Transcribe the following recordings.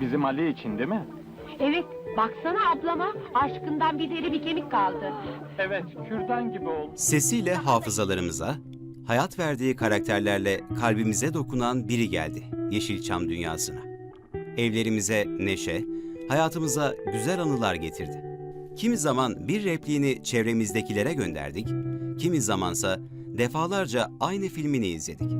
Bizim Ali için değil mi? Evet, baksana ablama. Aşkından bir deri bir kemik kaldı. Evet, kürdan gibi oldu. Sesiyle hafızalarımıza, hayat verdiği karakterlerle kalbimize dokunan biri geldi Yeşilçam dünyasına. Evlerimize neşe, hayatımıza güzel anılar getirdi. Kimi zaman bir repliğini çevremizdekilere gönderdik, kimi zamansa defalarca aynı filmini izledik.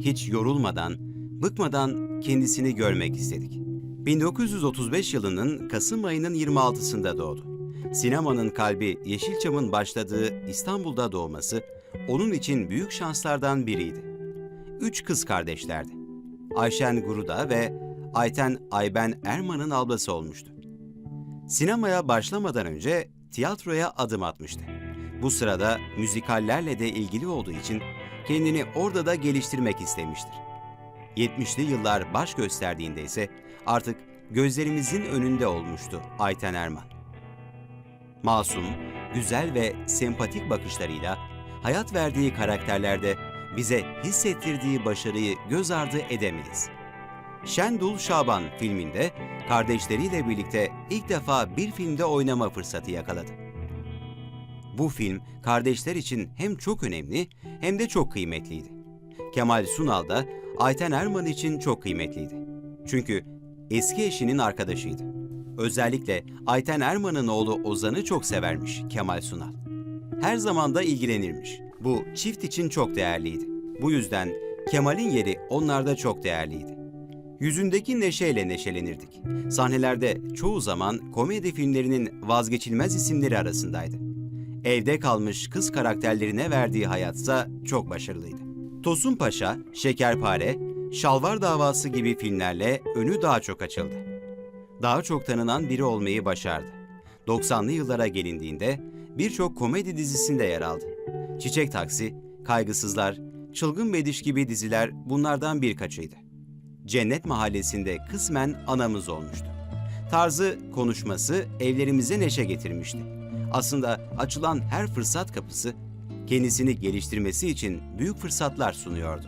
Hiç yorulmadan, bıkmadan kendisini görmek istedik. 1935 yılının Kasım ayının 26'sında doğdu. Sinemanın kalbi Yeşilçam'ın başladığı İstanbul'da doğması onun için büyük şanslardan biriydi. Üç kız kardeşlerdi. Ayşen Guruda ve Ayten Ayben Erman'ın ablası olmuştu. Sinemaya başlamadan önce tiyatroya adım atmıştı. Bu sırada müzikallerle de ilgili olduğu için kendini orada da geliştirmek istemiştir. 70'li yıllar baş gösterdiğinde ise artık gözlerimizin önünde olmuştu Ayten Erman. Masum, güzel ve sempatik bakışlarıyla hayat verdiği karakterlerde bize hissettirdiği başarıyı göz ardı edemeyiz. Şendul Şaban filminde kardeşleriyle birlikte ilk defa bir filmde oynama fırsatı yakaladı. Bu film kardeşler için hem çok önemli hem de çok kıymetliydi. Kemal Sunal da Ayten Erman için çok kıymetliydi. Çünkü eski eşinin arkadaşıydı. Özellikle Ayten Erman'ın oğlu Ozan'ı çok severmiş Kemal Sunal. Her zaman da ilgilenirmiş. Bu çift için çok değerliydi. Bu yüzden Kemal'in yeri onlarda çok değerliydi. Yüzündeki neşeyle neşelenirdik. Sahnelerde çoğu zaman komedi filmlerinin vazgeçilmez isimleri arasındaydı. Evde kalmış kız karakterlerine verdiği hayatsa çok başarılıydı. Tosun Paşa, Şekerpare, Şalvar Davası gibi filmlerle önü daha çok açıldı. Daha çok tanınan biri olmayı başardı. 90'lı yıllara gelindiğinde birçok komedi dizisinde yer aldı. Çiçek Taksi, Kaygısızlar, Çılgın Bediş gibi diziler bunlardan birkaçıydı. Cennet Mahallesi'nde kısmen anamız olmuştu. Tarzı, konuşması evlerimize neşe getirmişti. Aslında açılan her fırsat kapısı kendisini geliştirmesi için büyük fırsatlar sunuyordu.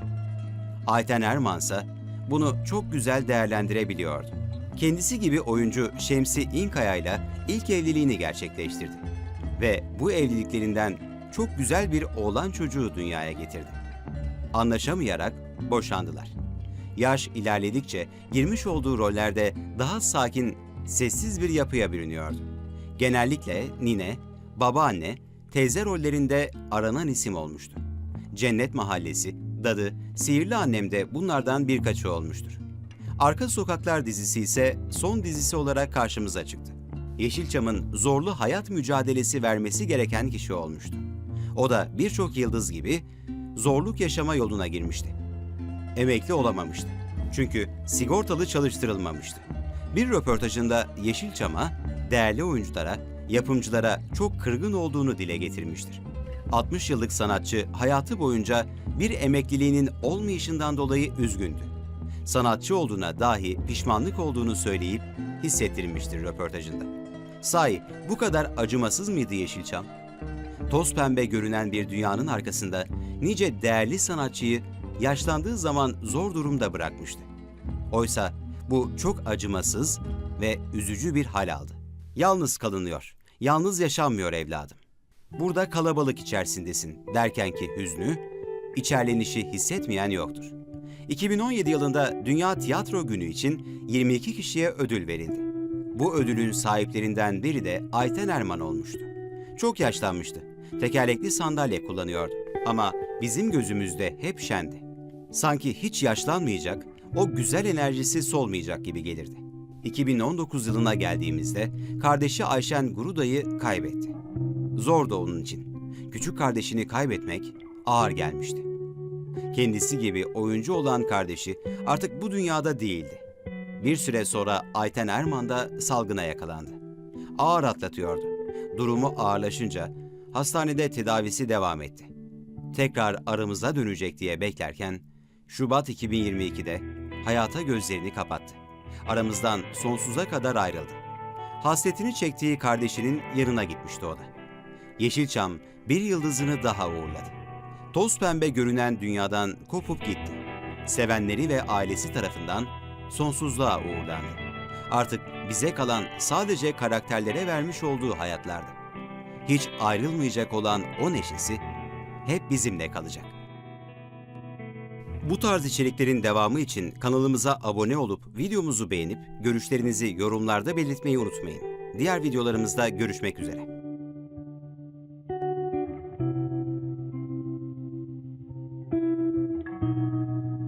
Ayten Erman ise bunu çok güzel değerlendirebiliyordu. Kendisi gibi oyuncu Şemsi İnkaya ile ilk evliliğini gerçekleştirdi. Ve bu evliliklerinden çok güzel bir oğlan çocuğu dünyaya getirdi. Anlaşamayarak boşandılar. Yaş ilerledikçe girmiş olduğu rollerde daha sakin, sessiz bir yapıya bürünüyordu. Genellikle nine, babaanne, teyze rollerinde aranan isim olmuştu. Cennet Mahallesi, Dadı, Sihirli Annem de bunlardan birkaçı olmuştur. Arka Sokaklar dizisi ise son dizisi olarak karşımıza çıktı. Yeşilçam'ın zorlu hayat mücadelesi vermesi gereken kişi olmuştu. O da birçok yıldız gibi zorluk yaşama yoluna girmişti. Emekli olamamıştı. Çünkü sigortalı çalıştırılmamıştı. Bir röportajında Yeşilçam'a, değerli oyunculara, yapımcılara çok kırgın olduğunu dile getirmiştir. 60 yıllık sanatçı hayatı boyunca bir emekliliğinin olmayışından dolayı üzgündü. Sanatçı olduğuna dahi pişmanlık olduğunu söyleyip hissettirmiştir röportajında. Sahi bu kadar acımasız mıydı Yeşilçam? Toz pembe görünen bir dünyanın arkasında nice değerli sanatçıyı yaşlandığı zaman zor durumda bırakmıştı. Oysa bu çok acımasız ve üzücü bir hal aldı. Yalnız kalınıyor, yalnız yaşanmıyor evladım. Burada kalabalık içerisindesin derken ki hüznü, içerlenişi hissetmeyen yoktur. 2017 yılında Dünya Tiyatro Günü için 22 kişiye ödül verildi. Bu ödülün sahiplerinden biri de Ayten Erman olmuştu. Çok yaşlanmıştı. Tekerlekli sandalye kullanıyordu. Ama bizim gözümüzde hep şendi. Sanki hiç yaşlanmayacak, o güzel enerjisi solmayacak gibi gelirdi. 2019 yılına geldiğimizde kardeşi Ayşen Guruda'yı kaybetti. Zordu onun için. Küçük kardeşini kaybetmek ağır gelmişti. Kendisi gibi oyuncu olan kardeşi artık bu dünyada değildi. Bir süre sonra Ayten Erman da salgına yakalandı. Ağır atlatıyordu. Durumu ağırlaşınca hastanede tedavisi devam etti. Tekrar aramıza dönecek diye beklerken Şubat 2022'de hayata gözlerini kapattı. Aramızdan sonsuza kadar ayrıldı. Hasretini çektiği kardeşinin yanına gitmişti o da. Yeşilçam bir yıldızını daha uğurladı. Toz pembe görünen dünyadan kopup gitti. Sevenleri ve ailesi tarafından sonsuzluğa uğurlandı. Artık bize kalan sadece karakterlere vermiş olduğu hayatlardı. Hiç ayrılmayacak olan o neşesi hep bizimle kalacak. Bu tarz içeriklerin devamı için kanalımıza abone olup videomuzu beğenip görüşlerinizi yorumlarda belirtmeyi unutmayın. Diğer videolarımızda görüşmek üzere.